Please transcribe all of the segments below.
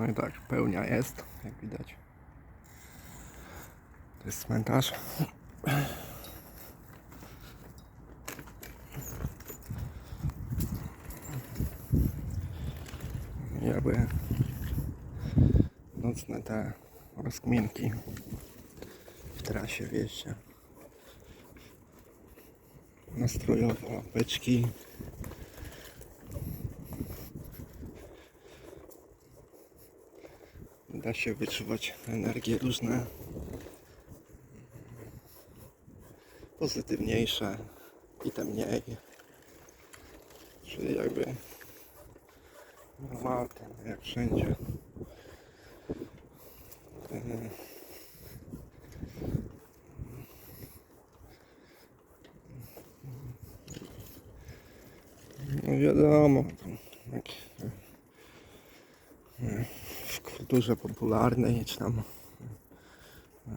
No i tak, pełnia jest, jak widać. To jest cmentarz. Jakby nocne te rozkminki w trasie wieście. Nastrojowe lampeczki. Da się wyczuwać energie różne. Pozytywniejsze i te mniej. Czyli jakby normalne, jak wszędzie. No wiadomo, jak e, w kulturze popularnej, czy tam e,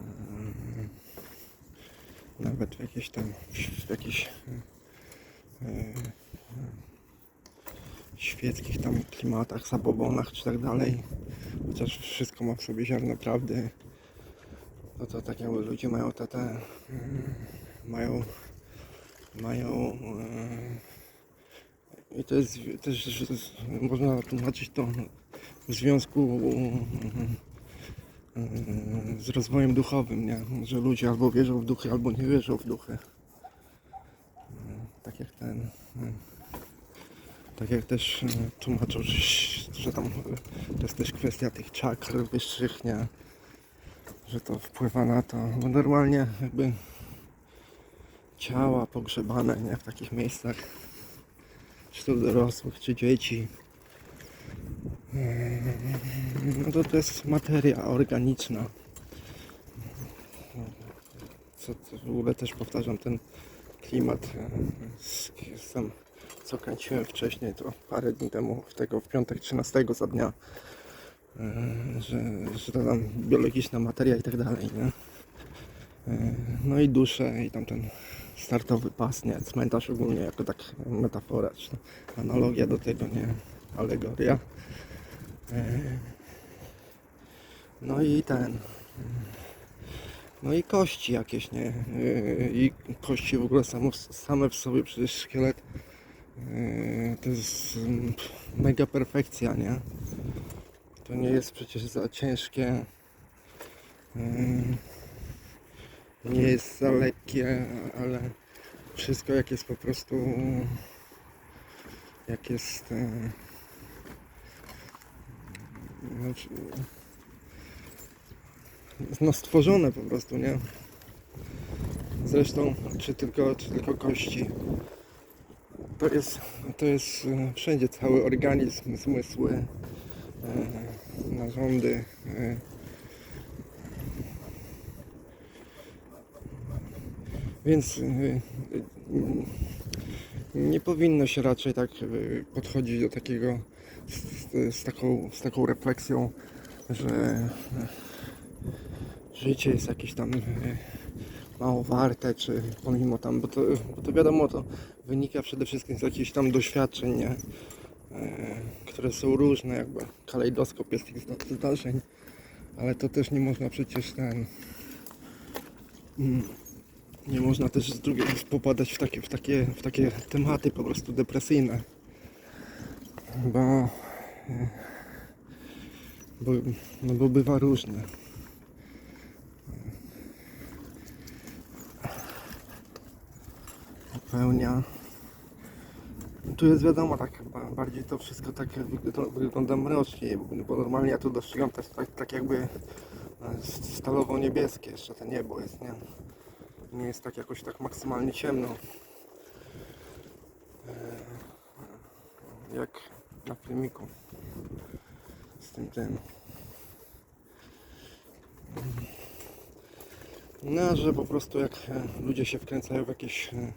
nawet w jakichś tam w jakichś e, świeckich tam klimatach, zabobonach czy tak dalej, chociaż wszystko ma w sobie ziarno prawdy, to tak jakby ludzie mają te, te e, mają mają e, i to jest też można tłumaczyć to w związku e, z rozwojem duchowym, nie? Że ludzie albo wierzą w duchy, albo nie wierzą w duchy. Tak jak ten. Tak jak też e, tłumaczą, że, że tam to jest też kwestia tych czakr wyższych, nie? Że to wpływa na to. Bo normalnie jakby ciała pogrzebane, nie? W takich miejscach czy to dorosłych, czy dzieci. No to to jest materia organiczna. Co, co w ogóle też powtarzam ten klimat tam, co kręciłem wcześniej, to parę dni temu, w tego w piątek 13 za dnia, e, że, że to tam biologiczna materia i tak dalej, nie? E, No i dusze i tam ten startowy pas, nie? Cmentarz ogólnie jako tak metafora, czy analogia do tego, nie? Alegoria. E, No i ten. No i kości jakieś, nie? E, I kości w ogóle samo, same w sobie, przecież szkielet e, to jest mm, mega perfekcja, nie? To nie jest przecież za ciężkie. E, nie jest za lekkie, ale wszystko jak jest po prostu jak jest znaczy, no stworzone po prostu, nie? Zresztą czy tylko, czy tylko kości. To jest, to jest e, wszędzie cały organizm, zmysły, e, narządy. E, Więc nie powinno się raczej tak y, podchodzić do takiego z, z, taką, z taką refleksją, że y, życie jest jakieś tam y, mało warte, czy pomimo tam, bo to, bo to wiadomo, to wynika przede wszystkim z jakichś tam doświadczeń, nie? E, które są różne, jakby kalejdoskop jest tych zda- zdarzeń, ale to też nie można przecież ten nie można też z drugiej popadać w takie, w takie, w takie tematy po prostu depresyjne. Bo, bo, no bo bywa różne. Pełnia. Tu jest wiadomo, tak ba- bardziej to wszystko tak wygląda, wygląda mrocznie, bo normalnie ja tu dostrzegam też tak, tak jakby e, stalowo-niebieskie jeszcze to niebo jest, nie? Nie jest tak jakoś tak maksymalnie ciemno. E, Jak na filmiku. Z tym tym. No, że po prostu jak e, ludzie się wkręcają w jakieś e,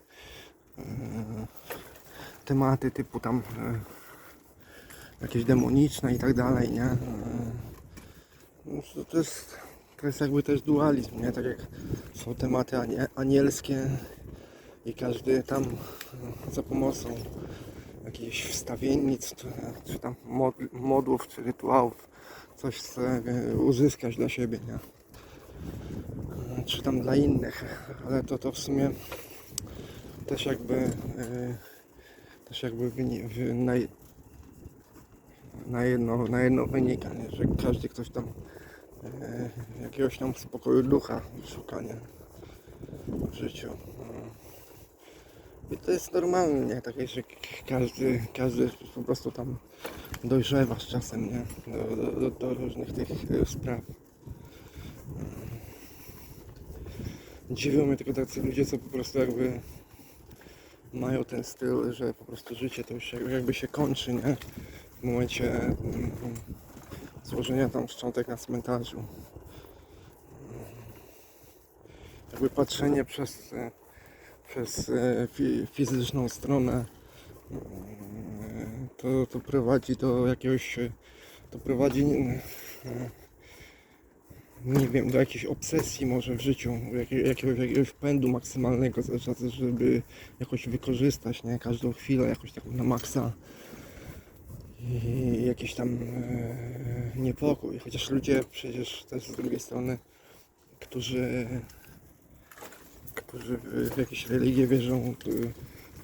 tematy typu tam jakieś demoniczne i tak dalej, nie? No, to jest to jest jakby też dualizm, nie? Tak jak są tematy anie, anielskie i każdy tam e, za pomocą jakichś wstawiennic, czy, czy tam mod, modłów, czy rytuałów, coś chcę e, uzyskać dla siebie, nie? E, Czy tam dla innych, ale to, to w sumie też jakby też jakby na, na, jedno, na jedno wynika, nie? że każdy ktoś tam jakiegoś tam spokoju ducha szuka nie? w życiu. No. I to jest normalne, nie? Takie, że każdy, każdy po prostu tam dojrzewa z czasem, nie? Do, do, do, różnych tych e, spraw. Dziwią mnie tylko tacy ludzie, co po prostu jakby mają ten styl, że po prostu życie to już jak- jakby się kończy, nie? W momencie mm, złożenia tam szczątek na cmentarzu. Jakby patrzenie przez, e, przez e, fi, fizyczną stronę e, to, to prowadzi do jakiegoś e, to prowadzi nie wiem, do jakiejś obsesji może w życiu, jakiego, jakiegoś, jakiegoś pędu maksymalnego, żeby jakoś wykorzystać, nie? Każdą chwilę jakoś taką na maksa i jakiś tam e, niepokój, chociaż ludzie przecież też z drugiej strony, którzy którzy w, jakieś religie wierzą,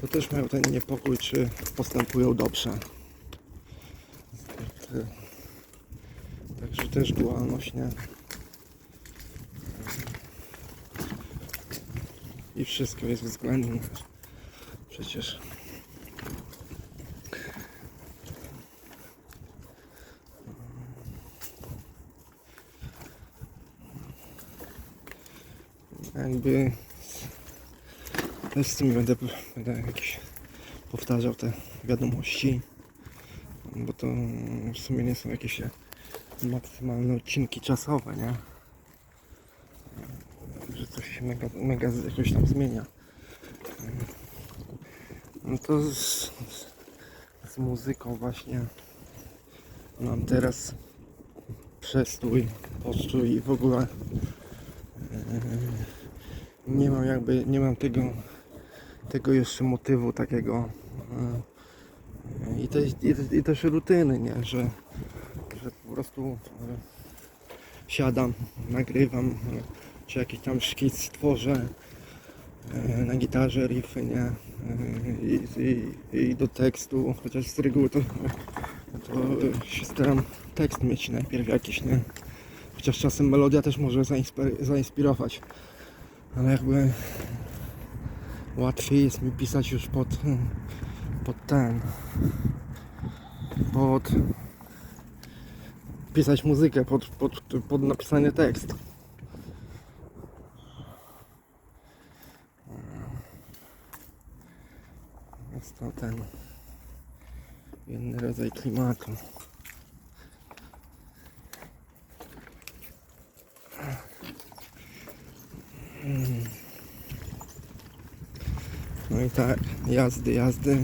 to, też mają ten niepokój, czy postępują dobrze. Tak, Także też dualność, nie? I wszystko jest względne. Przecież. Jakby też z tym będę, będę powtarzał te wiadomości, bo to w sumie nie są jakieś maksymalne odcinki czasowe, nie? Że coś się mega, mega jakoś tam zmienia. No to z, z, z muzyką właśnie mam teraz przestój, postój i w ogóle nie mam jakby, nie mam tego tego jeszcze motywu takiego e, i, te, i, i też rutyny, nie, że, że po prostu e, siadam, nagrywam, czy jakiś tam szkic tworzę e, na gitarze, riffy, nie, i, i, i do tekstu, chociaż z reguły to, to się staram tekst mieć najpierw jakiś, nie, chociaż czasem melodia też może zainspir- zainspirować, ale jakby łatwiej jest mi pisać już pod, pod ten, pod pisać muzykę, pod, pod, pod napisanie tekstu. Jest to ten inny rodzaj klimatu. No i tak, jazdy, jazdy.